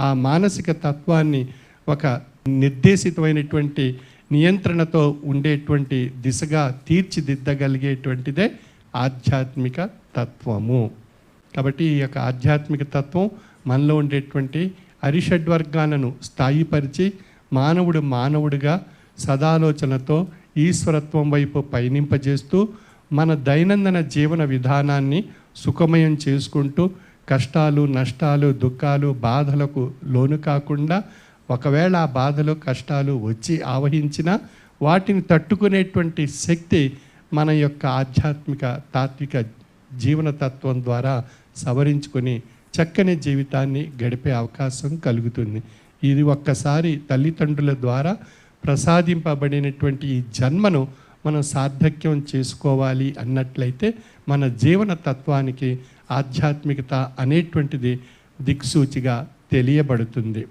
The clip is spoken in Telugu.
ఆ మానసిక తత్వాన్ని ఒక నిర్దేశితమైనటువంటి నియంత్రణతో ఉండేటువంటి దిశగా తీర్చిదిద్దగలిగేటువంటిదే ఆధ్యాత్మిక తత్వము. కాబట్టి ఈ యొక్క ఆధ్యాత్మిక తత్వం మనలో ఉండేటువంటి అరిషడ్వర్గాలను స్థాయిపరిచి మానవుడు మానవుడిగా సదాలోచనతో ఈశ్వరత్వం వైపు పయనింపజేస్తూ మన దైనందిన జీవన విధానాన్ని సుఖమయం చేసుకుంటూ కష్టాలు నష్టాలు దుఃఖాలు బాధలకు లోను కాకుండా ఒకవేళ ఆ బాధలు కష్టాలు వచ్చి ఆవహించినా వాటిని తట్టుకునేటువంటి శక్తి మన యొక్క ఆధ్యాత్మిక తాత్విక జీవన తత్వం ద్వారా సవరించుకొని చక్కని జీవితాన్ని గడిపే అవకాశం కలుగుతుంది. ఇది ఒక్కసారి తల్లిదండ్రుల ద్వారా ప్రసాదింపబడినటువంటి ఈ జన్మను మనం సార్థక్యం చేసుకోవాలి అన్నట్లయితే మన జీవన తత్వానికి ఆధ్యాత్మికత అనేటువంటిది దిక్సూచిగా తెలియబడుతుంది.